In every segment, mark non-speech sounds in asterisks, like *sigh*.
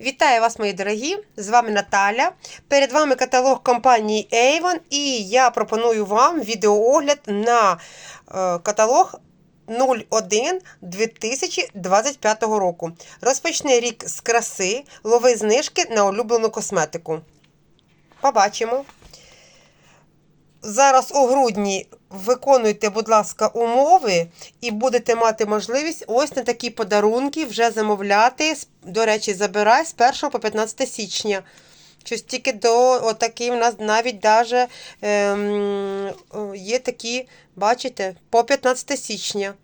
Вітаю вас, мої дорогі! З вами Наталя. Перед вами каталог компанії Avon і я пропоную вам відеоогляд на е, каталог 01 2025 року. Розпочни рік з краси, лови знижки на улюблену косметику. Побачимо. Зараз у грудні виконуйте, будь ласка, умови і будете мати можливість ось на такі подарунки вже замовляти. До речі, забирай з 1 по 15 січня. Щось тільки до отакі в нас навіть даже, ем, є такі, бачите, по 15 січня.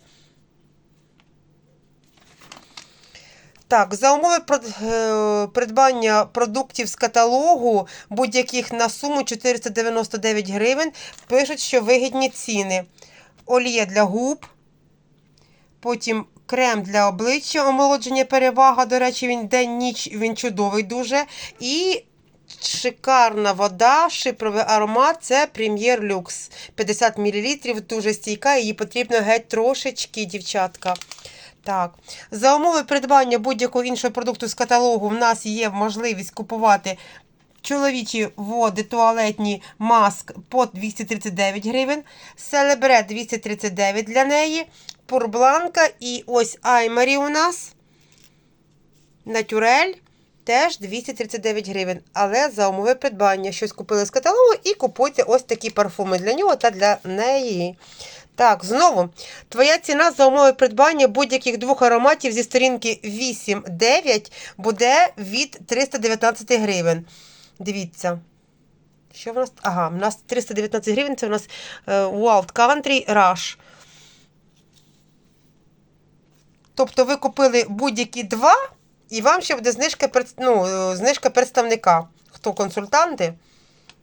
Так, за умови е, придбання продуктів з каталогу будь-яких на суму 499 гривень пишуть, що вигідні ціни. Олія для губ, потім крем для обличчя, омолодження перевага. До речі, він день-ніч, він чудовий дуже. І шикарна вода, шипровий аромат це Premier Lux. 50 мл, дуже стійка, її потрібно геть трошечки, дівчатка. Так, за умови придбання будь-якого іншого продукту з каталогу в нас є можливість купувати чоловічі води туалетні маск по 239 гривень, Селебре 239 для неї, Пурбланка і ось Аймарі у нас. Натюрель теж 239 гривень. Але за умови придбання щось купили з каталогу і купуйте ось такі парфуми для нього та для неї. Так, знову, твоя ціна за умови придбання будь-яких двох ароматів зі сторінки 8-9 буде від 319 гривень. Дивіться. Що в нас? Ага, у нас 319 гривень, це у нас е, Wild Country Rush. Тобто ви купили будь-які два, і вам ще буде знижка, ну, е, знижка представника. Хто консультанти?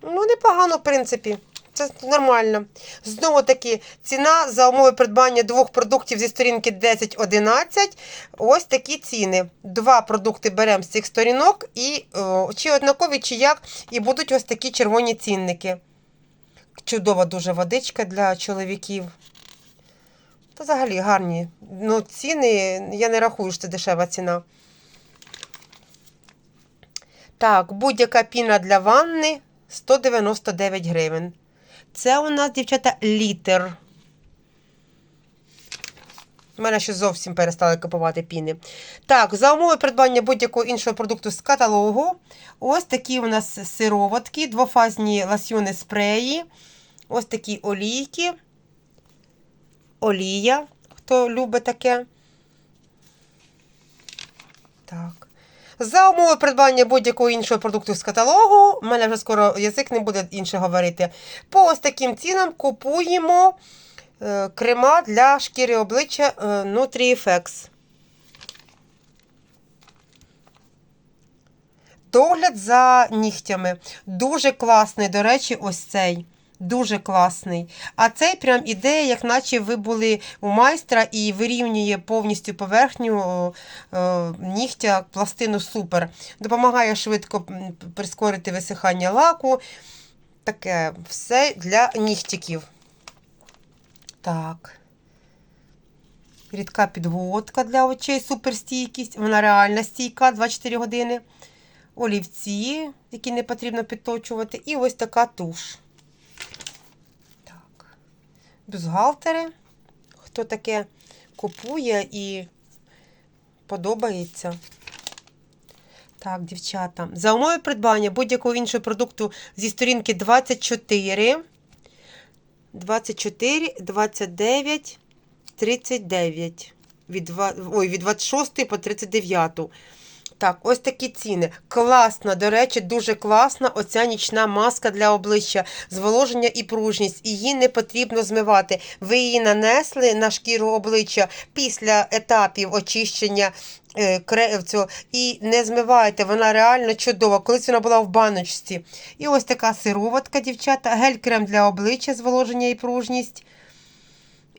Ну, непогано, в принципі. Це нормально. Знову таки, ціна за умови придбання двох продуктів зі сторінки 10-11. Ось такі ціни. Два продукти беремо з цих сторінок, і о, чи однакові, чи як, і будуть ось такі червоні цінники. Чудова дуже водичка для чоловіків. Та взагалі гарні. Ну, ціни, я не рахую, що це дешева ціна. Так, будь-яка піна для ванни 199 гривень. Це у нас, дівчата, літр. У мене ще зовсім перестали купувати піни. Так, за умови придбання будь-якого іншого продукту з каталогу. Ось такі у нас сироватки, двофазні ласьйони спреї. Ось такі олійки. Олія, хто любить таке. Так. За умови придбання будь-якого іншого продукту з каталогу, у мене вже скоро язик не буде інше говорити. По ось таким цінам купуємо е, крема для шкіри обличчя е, NutriFX. Догляд за нігтями. Дуже класний, до речі, ось цей. Дуже класний. А цей прям іде, як наче ви були у майстра і вирівнює повністю поверхню нігтя, пластину супер. Допомагає швидко прискорити висихання лаку. Таке все для нігтиків. Так. Рідка підводка для очей, суперстійкість. Вона реальна стійка 24 години. Олівці, які не потрібно підточувати. І ось така туш. Так. Бюстгальтери. Хто таке купує і подобається. Так, дівчата. За умови придбання будь-якого іншого продукту зі сторінки 24, 24, 29, 39. Від, ой, від 26 по 39. Так, ось такі ціни. Класна, до речі, дуже класна оця нічна маска для обличчя, зволоження і пружність. Її не потрібно змивати. Ви її нанесли на шкіру обличчя після етапів очищення е, кре- цього, і не змиваєте. Вона реально чудова. Колись вона була в баночці. І ось така сироватка, дівчата, гель-крем для обличчя, зволоження і пружність.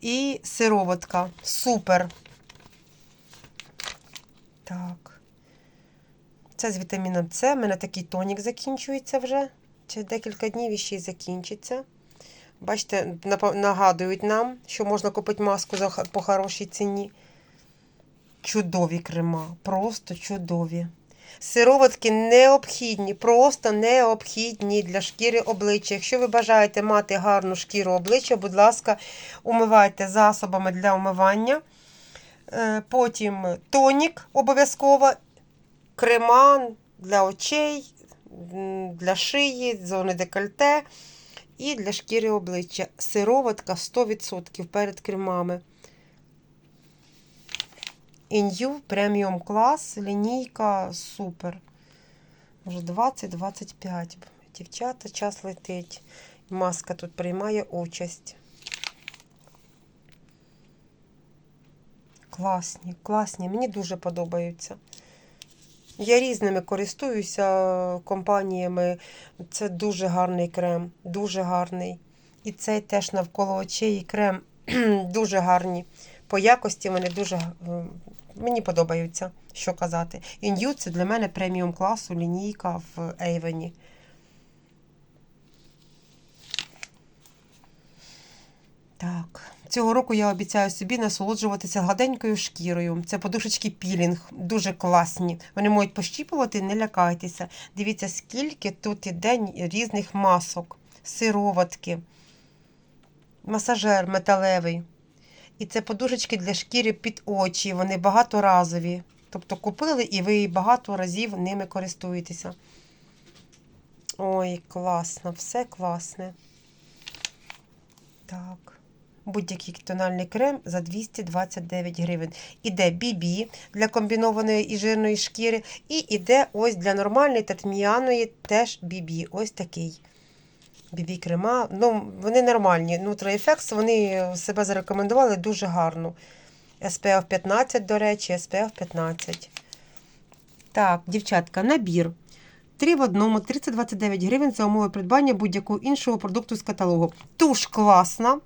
І сироватка. Супер. Так. Це з вітаміном С. У мене такий тонік закінчується вже. Через декілька днів і ще й закінчиться. Бачите, нагадують нам, що можна купити маску по хорошій ціні. Чудові крема, просто чудові. Сироватки необхідні, просто необхідні для шкіри обличчя. Якщо ви бажаєте мати гарну шкіру обличчя, будь ласка, умивайте засобами для умивання. Е, Потім тонік обов'язково, крема для очей, для шиї, зони декольте і для шкіри обличчя. Сироватка 100% перед кремами. Ін'ю преміум клас, лінійка супер. Вже 20-25. Дівчата, час летить. Маска тут приймає участь. Класні, класні, мені дуже подобаються. Я різними користуюся компаніями. Це дуже гарний крем, дуже гарний. І цей теж навколо очей і крем *clears throat* дуже гарні. По якості вони дуже е, мені подобаються, що казати. Ін'ю це для мене преміум класу лінійка в Ейвені. Так, цього року я обіцяю собі насолоджуватися гладенькою шкірою. Це подушечки пілінг, дуже класні. Вони можуть пощіпувати, не лякайтеся. Дивіться, скільки тут іде різних масок, сироватки, масажер металевий. І це подушечки для шкіри під очі, вони багаторазові. Тобто купили і ви багато разів ними користуєтеся. Ой, класно, все класне. Так. Будь-який тональний крем за 229 гривень. Іде BB для комбінованої і жирної шкіри, і іде ось для нормальної та тм'яної теж BB. Ось такий. BB крема. Ну, вони нормальні. Nutri-Effects, вони себе зарекомендували дуже гарно. SPF 15, до речі, SPF 15. Так, дівчатка, набір. 3 в одному, 329 гривень за умови придбання будь-якого іншого продукту з каталогу. Туш класна.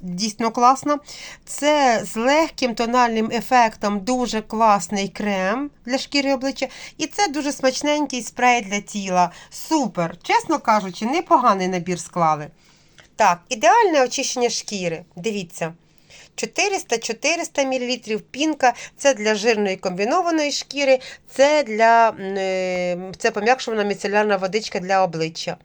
Дійсно класна. Це з легким тональним ефектом дуже класний крем для шкіри обличчя. І це дуже смачненький спрей для тіла. Супер! Чесно кажучи, непоганий набір склали. Так, ідеальне очищення шкіри. Дивіться. 400-400 мл пінка це для жирної комбінованої шкіри, це для е, це пом'якшувана міцелярна водичка для обличчя.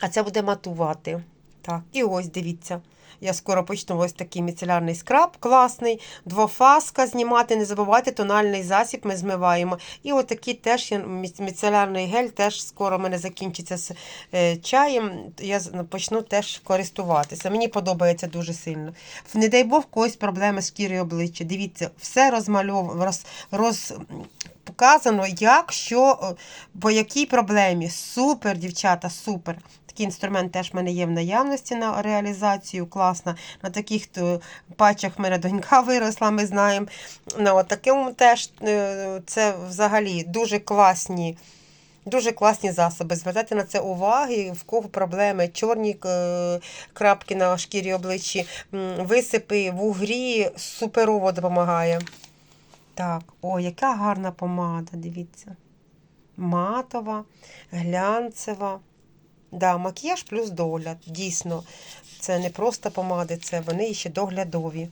А це буде матувати. Так, і ось дивіться. Я скоро почну ось такий міцелярний скраб, класний, двофаска знімати. Не забувайте, тональний засіб ми змиваємо. І отакий теж міцелярний гель, теж скоро в мене закінчиться з е, чаєм. Я почну теж користуватися. Мені подобається дуже сильно. Не дай Бог, когось проблеми з шкірою обличчя. Дивіться, все розмальовано, роз, роз, показано, як, що, е, по якій проблемі. Супер, дівчата, супер. Такий інструмент теж в мене є в наявності на реалізацію. Класно. На таких то патчах в мене донька *laughs* виросла, ми знаємо. На такому теж е, це взагалі дуже класні. Дуже класні засоби. Звертайте на це уваги, в кого проблеми, чорні е, крапки на шкірі обличчі, висипи, вугрі, суперово допомагає. Так, о, яка гарна помада, дивіться. Матова, глянцева. Да, макіяж плюс догляд. Дійсно, це не просто помади, це вони ще доглядові.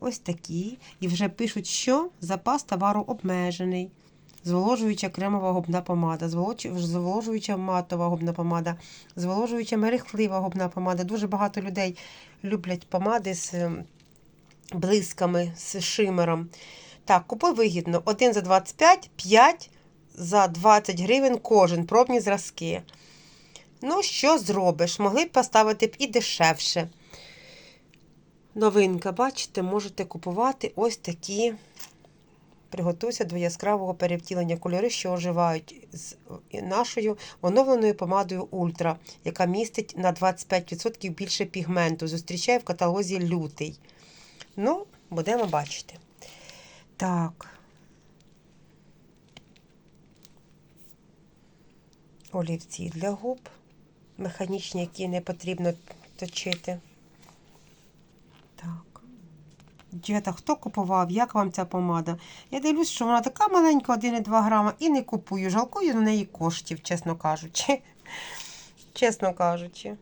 Ось такі. І вже пишуть, що запас товару обмежений. Зволожуюча кремова губна помада, зволожуюча матова губна помада, зволожуюча мерехтлива губна помада. Дуже багато людей люблять помади з ем, блисками, з шимером. Так, купуй вигідно. Один за 25, 5 за 20 гривень кожен пробні зразки. Ну, що зробиш? Могли б поставити б і дешевше. Новинка, бачите, можете купувати ось такі. Приготуйся до яскравого перевтілення кольори, що оживають з нашою оновленою помадою Ультра, яка містить на 25% більше пігменту. Зустрічає в каталозі лютий. Ну, будемо бачити. Так. Олівці для губ. Механічні, які не потрібно точити. Так. Дівчата, хто купував? Як вам ця помада? Я дивлюсь, що вона така маленька, 1,2 грама, і не купую. Жалкую на неї коштів, чесно кажучи. *laughs* Чесно кажучи.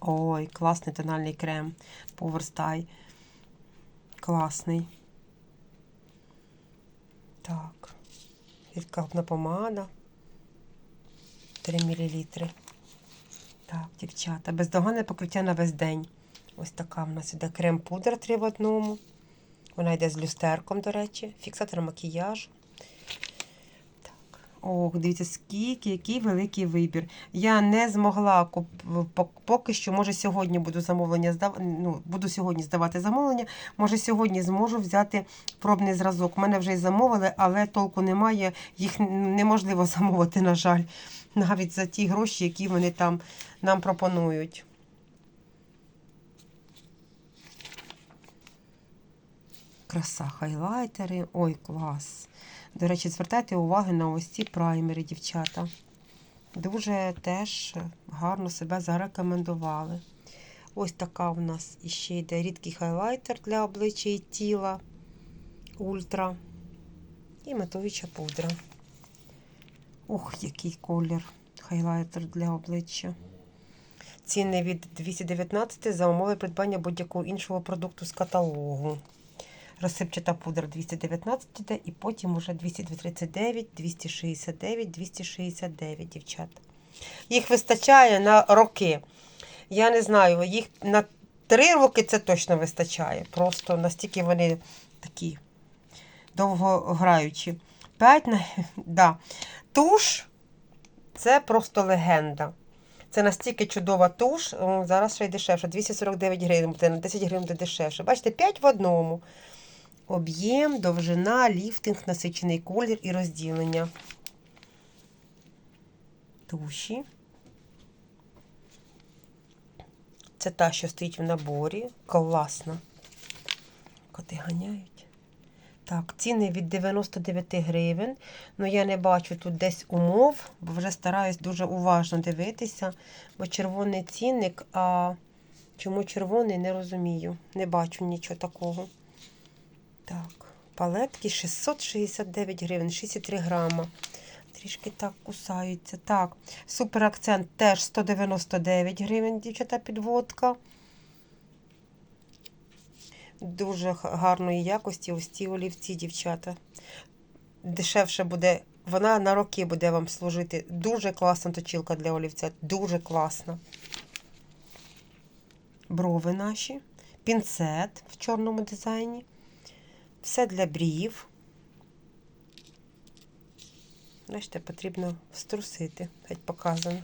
Ой, класний тональний крем. Style класний. Так, відкапна помада. 3 мл. Так, дівчата, бездоганне покриття на весь день. Ось така в нас іде крем-пудра 3 в одному. Вона йде з люстерком, до речі, фіксатор макіяжу. Ох, дивіться, скільки, який великий вибір. Я не змогла куп... поки що, може, сьогодні буду замовлення здав... ну, буду сьогодні здавати замовлення. Може, сьогодні зможу взяти пробний зразок. Мене вже й замовили, але толку немає. Їх неможливо *laughs* замовити, на жаль, навіть за ті гроші, які вони там нам пропонують. Краса, хайлайтери. Ой, клас. До речі, звертайте увагу на ось ці праймери, дівчата. Дуже теж гарно себе зарекомендували. Ось така в нас іще йде рідкий хайлайтер для обличчя і тіла. Ультра. І матуюча пудра. Ух, який колір. Хайлайтер для обличчя. Ціни від 219 за умови придбання будь-якого іншого продукту з каталогу. Розсипчата пудра 219 йде, і потім уже 239, 269, 269, дівчат. Їх вистачає на роки. Я не знаю, їх на три роки це точно вистачає. Просто настільки вони такі довгограючі. П'ять на *laughs* да. туш це просто легенда. Це настільки чудова туш. Зараз ще й дешевше. 249 гривень на 10 гривень дешевше. Бачите, 5 в одному. Об'єм, довжина, ліфтинг, насичений колір і розділення. Туші. Це та, що стоїть в наборі. Класна. Коти ганяють. Так, ціни від 99 гривень. Ну, я не бачу тут десь умов, бо вже стараюсь дуже уважно дивитися, бо червоний цінник, а чому червоний, не розумію. Не бачу нічого такого. Так, палетки 669 гривень, 63 грама. Трішки так кусаються. Так, супер акцент теж 199 гривень, дівчата, підводка. Дуже гарної якості ось ці олівці, дівчата. Дешевше буде, вона на роки буде вам служити. Дуже класна точилка для олівця, дуже класна. Брови наші, пінцет в чорному дизайні. Все для брів. Бачите, потрібно струсити, геть показано.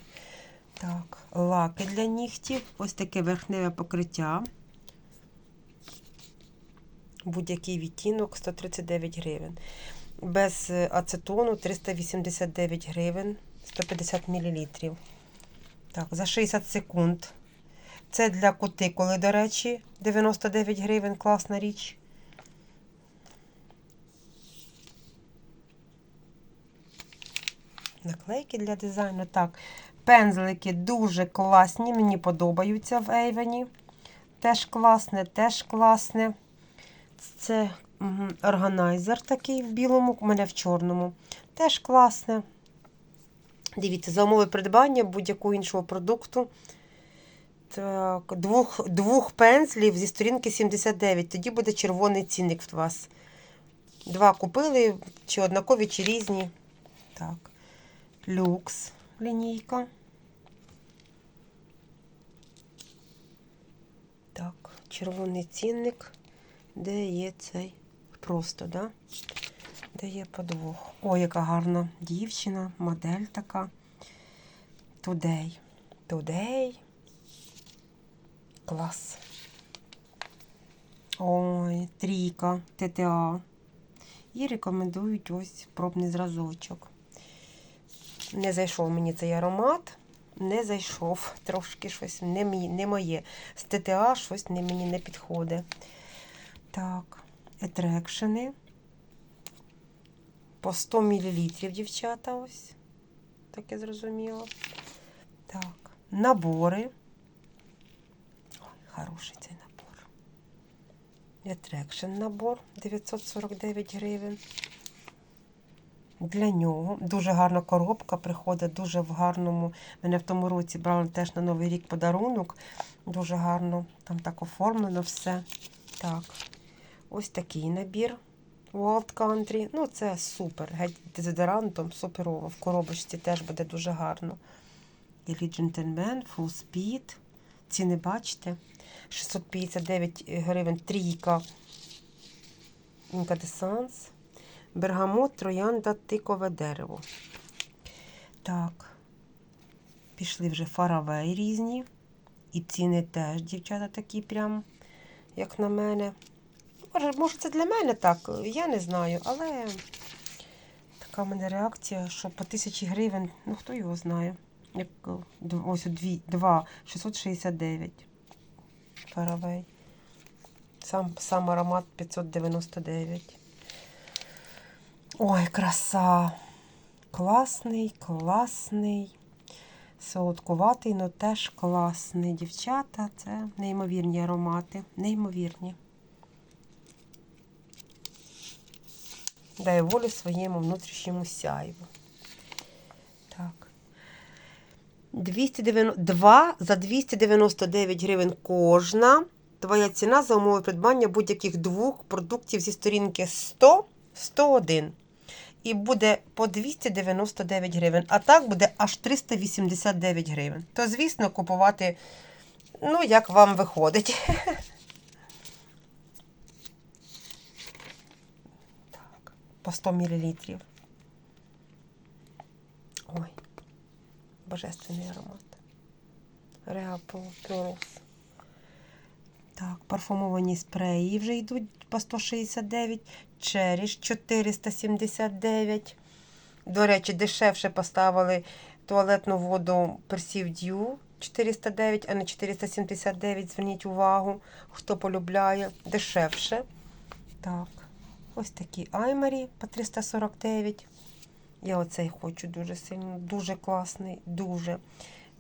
Так, лаки для нігтів. Ось таке верхневе покриття. Будь-який відтінок 139 гривень. Без е, ацетону 389 гривень, 150 мл. Так, за 60 секунд. Це для кутикули, до речі, 99 гривень, класна річ. Наклейки для дизайну. Так, пензлики дуже класні, мені подобаються в Ейвені. Теж класне, теж класне. Це органайзер такий в білому, у мене в чорному. Теж класне. Дивіться, за умови придбання будь-якого іншого продукту. Так, двох, двох пензлів зі сторінки 79. Тоді буде червоний цінник в вас. Два купили, чи однакові, чи різні. Так. Люкс лінійка. Так, червоний цінник. Де є цей? Просто, да? Де є подвох. О, яка гарна дівчина, модель така. Тудей. Тудей. Клас. Ой, трійка, ТТА. І рекомендують ось пробний зразочок. Не зайшов мені цей аромат. Не зайшов. Трошки щось не, мій, не моє. З ТТА щось не, мені не підходить. Так, етрекшени. По 100 мл, дівчата, ось. Так я зрозуміла. Так, набори. Ой, хороший цей набор. Етрекшн набор 949 гривень. Для нього дуже гарна коробка приходить, дуже в гарному. Мене в тому році брали теж на Новий рік подарунок. Дуже гарно там так оформлено все. Так, ось такий набір Wild Country. Ну, це супер. Геть дезодорантом, суперово. В коробочці теж буде дуже гарно. Ілі Gentleman, Full Speed. Ціни бачите? 659 гривень трійка. Інкадесанс. Бергамот, троянда, тикове дерево. Так. Пішли вже фаравей різні. І ціни теж, дівчата, такі прям, як на мене. Може, може, це для мене так, я не знаю, але така в мене реакція, що по тисячі гривень, ну хто його знає. Як, ось у дві, два, 669. Фаравей. Сам, сам аромат 599. Ой, краса. Класний, класний. Солодкуватий, але теж класний. Дівчата, це неймовірні аромати. Неймовірні. Дай волю своєму внутрішньому сяйву. Так. 292 за 299 гривень кожна. Твоя ціна за умови придбання будь-яких двох продуктів зі сторінки 100 101. І буде по 299 гривень. А так буде аж 389 гривень. То, звісно, купувати, ну, як вам виходить. *laughs* Так, по 100 мл. Ой, божественний аромат. Реапол. Так, парфумовані спреї вже йдуть по 169. Черіш 479. До речі, дешевше поставили туалетну воду Persiv Dew 409, а не 479. Зверніть увагу, хто полюбляє. Дешевше. Так, ось такі Аймарі по 349. Я оцей хочу дуже сильно. Дуже класний, дуже.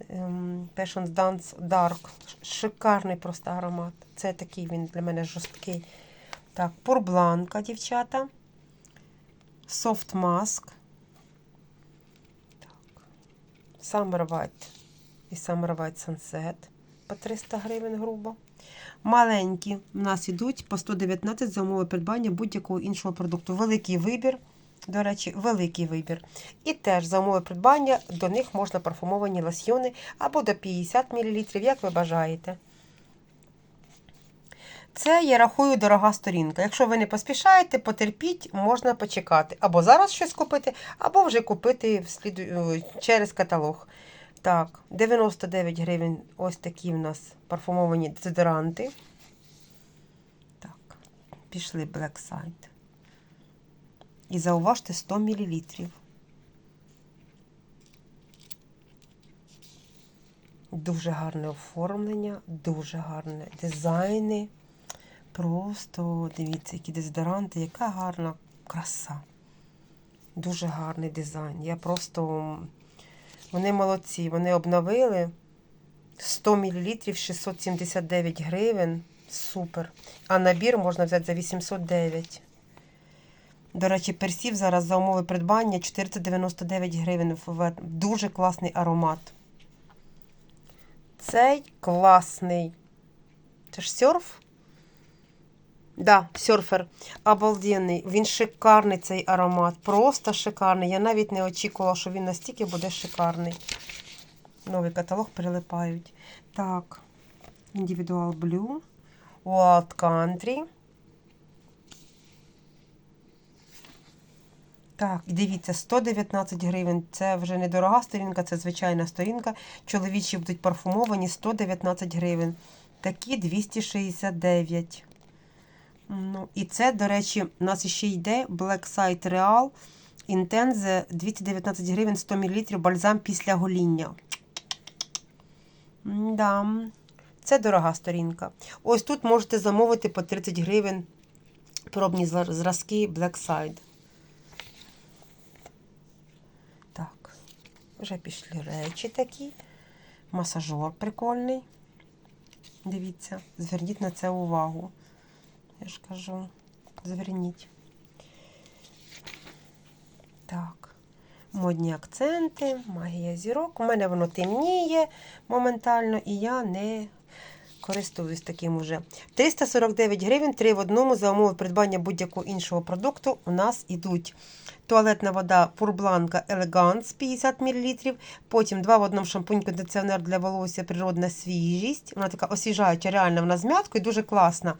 Ем, Passion Dance Dark. Шикарний просто аромат. Це такий він для мене жорсткий. Так, Пурбланка, дівчата. Так. Summer White і Summer White Sunset по 300 гривень грубо. Маленькі в нас ідуть по 119 за умови придбання будь-якого іншого продукту. Великий вибір. До речі, великий вибір. І теж за умови придбання до них можна парфумовані лосьйони або до 50 мл, як ви бажаєте. Це, я рахую, дорога сторінка. Якщо ви не поспішаєте, потерпіть, можна почекати. Або зараз щось купити, або вже купити всліду... е, через каталог. Так, 99 гривень ось такі в нас парфумовані дезодоранти. Так, пішли Black Side. І зауважте 100 мл. Дуже гарне оформлення, дуже гарне дизайни. Просто дивіться, які дезодоранти, яка гарна краса. Дуже гарний дизайн. Я просто. Вони молодці. Вони обновили 100 мл 679 гривень. Супер. А набір можна взяти за 809. До речі, персів зараз за умови придбання 499 гривень. Дуже класний аромат. Цей класний. Це ж серф? Да, серфер. Обалденний. Він шикарний цей аромат. Просто шикарний. Я навіть не очікувала, що він настільки буде шикарний. Новий каталог прилипають. Так. Individual Blue. Wild Country. Так, дивіться, 119 гривень. Це вже не дорога сторінка, це звичайна сторінка. Чоловічі будуть парфумовані 119 гривень. Такі 269. Ну, і це, до речі, у нас ще йде Black Side Real Intense 219 гривень 100 мл бальзам після гоління. Да. Це дорога сторінка. Ось тут можете замовити по 30 гривень пробні зразки Black Side. Так, вже пішли речі такі. Масажор прикольний. Дивіться, зверніть на це увагу. Я ж кажу, зверніть. Так, модні акценти, магія зірок. У мене воно темніє моментально, і я не користуюсь таким уже. 349 гривень, 3 в одному за умови придбання будь-якого іншого продукту у нас ідуть. Туалетна вода Пурбланка Elegance 50 мл. Потім 2 в одному шампунь кондиціонер для волосся Природна свіжість. Вона така освіжаюча, реально вона з м'яткою, дуже класна.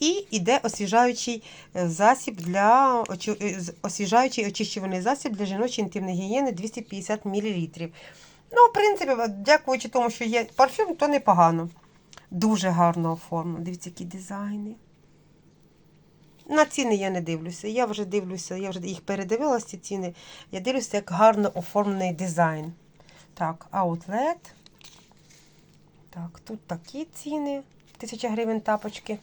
І йде освіжаючий е, засіб для е, освіжаючий очищувальний засіб для жіночої інтимної гігієни 250 мл. Ну, в принципі, дякуючи тому, що є парфюм, то непогано. Дуже гарно оформлено. Дивіться, які дизайни. На ціни я не дивлюся. Я вже дивлюся, я вже їх передивилася, ці ціни. Я дивлюся, як гарно оформлений дизайн. Так, аутлет. Так, тут такі ціни. 1000 гривень тапочки.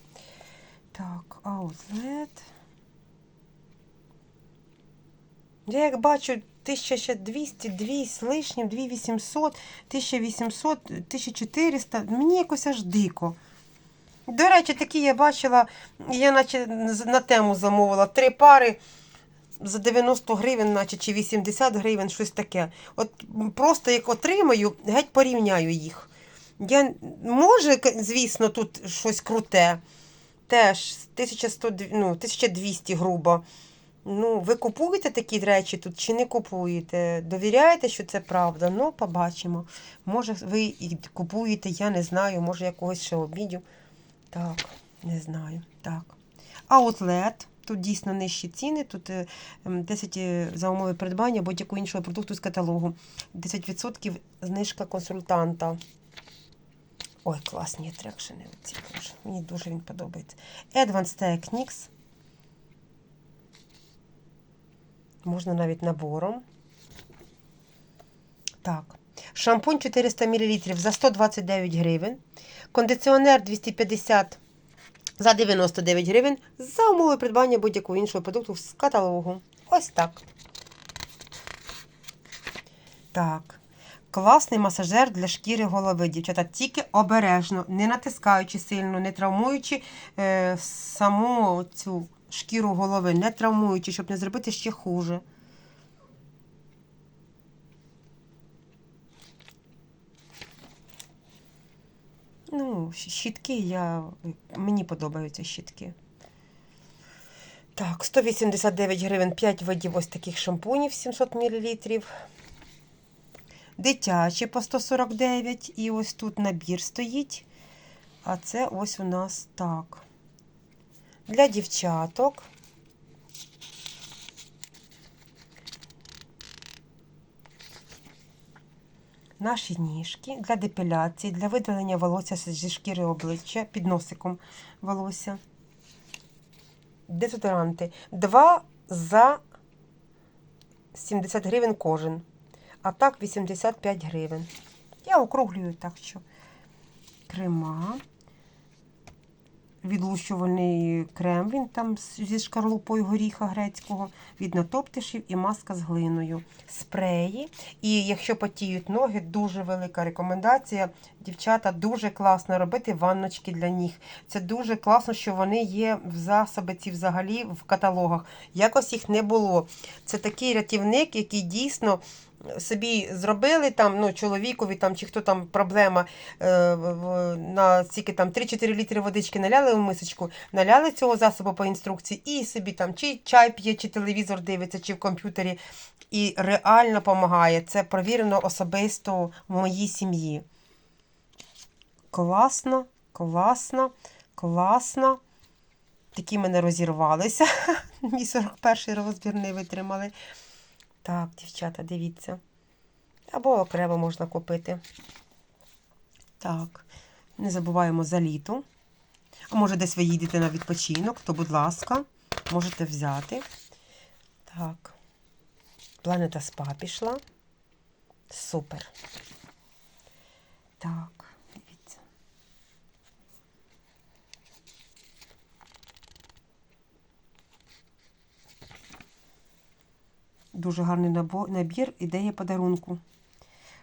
Так, аутлет. Я як бачу 1200, 2 з лишнім, 2800, 1800, 1400. Мені якось аж дико. До речі, такі я бачила, я наче на тему замовила три пари за 90 гривень, наче чи 80 гривень, щось таке. От просто як отримаю, геть порівняю їх. Я, може, звісно, тут щось круте. Теж 1100, ну, 1200 грубо. Ну, ви купуєте такі речі тут чи не купуєте? Довіряєте, що це правда? Ну, побачимо. Може, ви і купуєте, я не знаю, може, я когось ще обідю. Так, не знаю. Так. Аутлет. Тут дійсно нижчі ціни. Тут е, ем, 10 е, за умови придбання будь-якого іншого продукту з каталогу. 10% знижка консультанта. Ой, класні трекшени. Мені дуже він подобається. Advanced Techniques. Можна навіть набором. Так. Шампунь 400 мл за 129 гривень. Кондиціонер 250 за 99 гривень за умови придбання будь-якого іншого продукту з каталогу. Ось так. Так. Класний масажер для шкіри голови. Дівчата, тільки обережно, не натискаючи сильно, не травмуючи е, саму цю шкіру голови, не травмуючи, щоб не зробити ще хуже. Ну, щітки я. Мені подобаються щітки. Так, 189 гривень 5 видів ось таких шампунів 700 мл. Дитячі по 149. І ось тут набір стоїть. А це ось у нас так. Для дівчаток. Наші ніжки для депіляції, для видалення волосся зі шкіри обличчя під носиком волосся. Дезодоранти. Два за 70 гривень кожен. А так 85 гривень. Я округлюю так що. Крема. Відлущувальний крем, він там зі шкарлупою горіха грецького, від натоптишів і маска з глиною. Спреї. І якщо потіють ноги, дуже велика рекомендація. Дівчата, дуже класно робити ванночки для ніг. Це дуже класно, що вони є в засоби ці взагалі в каталогах. Якось їх не було. Це такий рятівник, який дійсно собі зробили там, ну, чоловікові там, чи хто там проблема е, на стільки там 3-4 літри водички наляли в мисочку, наляли цього засобу по інструкції і собі там чи чай п'є, чи телевізор дивиться, чи в комп'ютері. І реально допомагає. Це провірено особисто в моїй сім'ї. Класно, класно, класно. Такі мене розірвалися. *laughs* Мій 41-й розбір не витримали. Так, дівчата, дивіться. Або окремо можна купити. Так, не забуваємо за літо. А може, десь ви їдете на відпочинок, то, будь ласка, можете взяти. Так. Планета СПА пішла. Супер. Так, дивіться. Дуже гарний набір, ідея подарунку.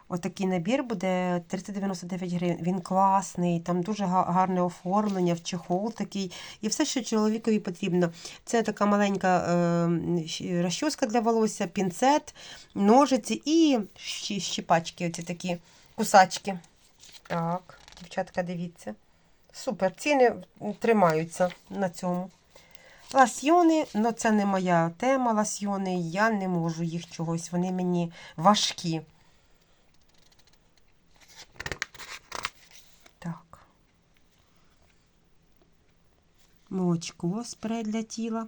Отакий набір буде 399 гривень. Він класний, там дуже гарне оформлення, в чехол такий. І все, що чоловікові потрібно. Це така маленька е, розчоска для волосся, пінцет, ножиці і щі- щіпачки, оці такі кусачки. Так, дівчатка, дивіться. Супер, ціни тримаються на цьому. Ласьйони, ну це не моя тема. Ласьйони, я не можу їх чогось, вони мені важкі. Так. Молочко спрей для тіла.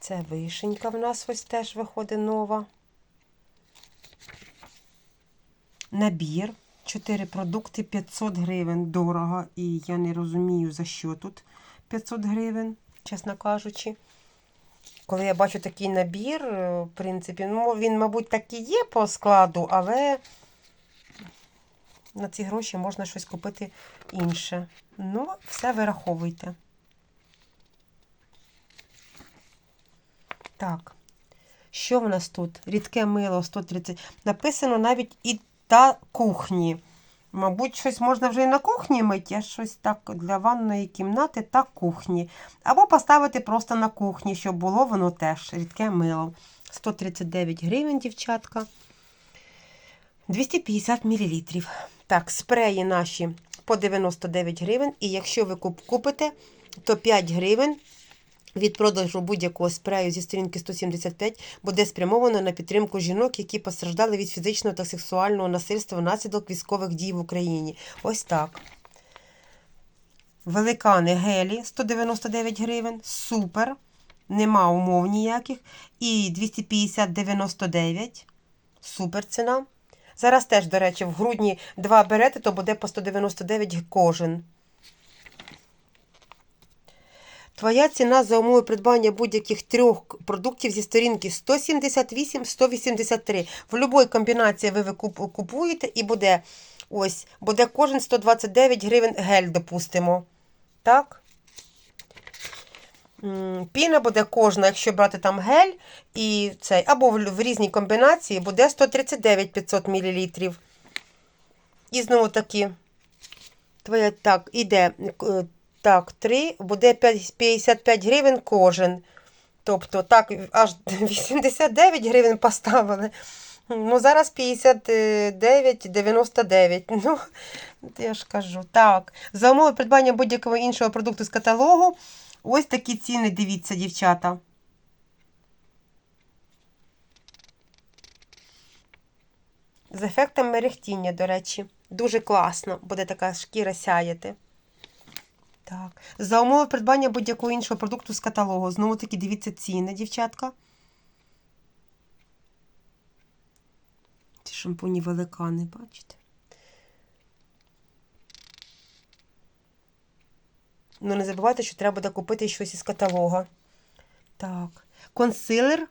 Це вишенька в нас ось теж виходить нова. Набір. 4 продукти 500 гривень. Дорого. І я не розумію, за що тут 500 гривень, чесно кажучи. Коли я бачу такий набір, е, в принципі, ну, він, мабуть, так і є по складу, але на ці гроші можна щось купити інше. Ну, все вираховуйте. Так. Що в нас тут? Рідке мило 130. Написано навіть і та кухні. Мабуть, щось можна вже і на кухні мити, щось так для ванної кімнати та кухні. Або поставити просто на кухні, щоб було воно теж рідке мило. 139 гривень, дівчатка. 250 мл. Так, спреї наші по 99 гривень. І якщо ви купите, то 5 гривень від продажу будь-якого спрею зі сторінки 175 буде спрямовано на підтримку жінок, які постраждали від фізичного та сексуального насильства внаслідок військових дій в Україні. Ось так. Великани гелі 199 гривень. Супер. Нема умов ніяких. І 250,99. Супер ціна. Зараз теж, до речі, в грудні два берете, то буде по 199 кожен. Твоя ціна за умови придбання будь-яких трьох продуктів зі сторінки 178-183. В будь-якій комбінації ви купуєте і буде ось, буде кожен 129 гривень гель, допустимо. Так? Піна буде кожна, якщо брати там гель і цей, або в, різній комбінації буде 139 500 мл. І знову таки, твоя так, іде е, так, 3, буде 55 гривень кожен. Тобто, так, аж *laughs* 89 гривень поставили. Ну, зараз 59,99. *laughs* Ну, я ж кажу. Так. За умови придбання будь-якого іншого продукту з каталогу. Ось такі ціни, дивіться, дівчата. З ефектом мерехтіння, до речі. Дуже класно. Буде така шкіра сяяти. Так. За умови придбання будь-якого іншого продукту з каталогу. Знову таки дивіться ціни, дівчатка. Ці шампуні великани, бачите? Ну, не забувайте, що треба буде купити щось із каталога. Так. Консилер,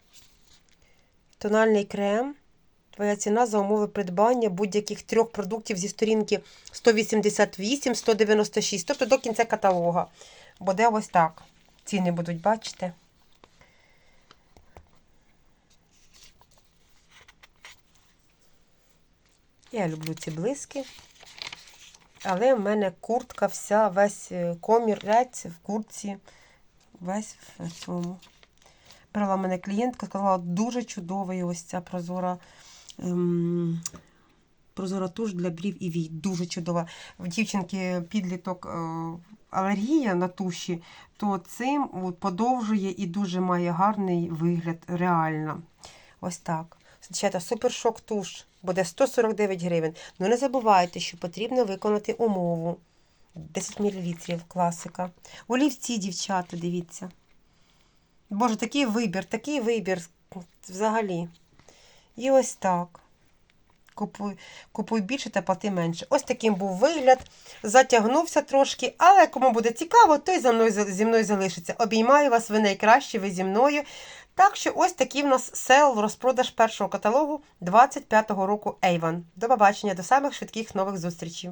тональний крем. Твоя ціна за умови придбання будь-яких трьох продуктів зі сторінки 188-196, тобто до кінця каталога. Буде ось так. Ціни будуть, бачите? Я люблю ці блиски. Але в мене куртка вся, весь е, комір, рядь в куртці, весь в цьому. Брала мене клієнтка, сказала, дуже чудовий ось ця прозора прозора туш для брів і вій. Дуже чудова. В дівчинки підліток е, алергія на туші, то цим подовжує і дуже має гарний вигляд реально. Ось так. Дівчата, супершок туш буде 149 гривень. Ну не забувайте, що потрібно виконати умову. 10 мл класика. Олівці, дівчата, дивіться. Боже, такий вибір, такий вибір взагалі. І ось так. Купуй, купуй більше та плати менше. Ось таким був вигляд. Затягнувся трошки, але кому буде цікаво, той за мною, зі мною залишиться. Обіймаю вас, ви найкращі, ви зі мною. Так що ось такий в нас сел розпродаж першого каталогу 25-го року Avon. До побачення, до самих швидких нових зустрічей.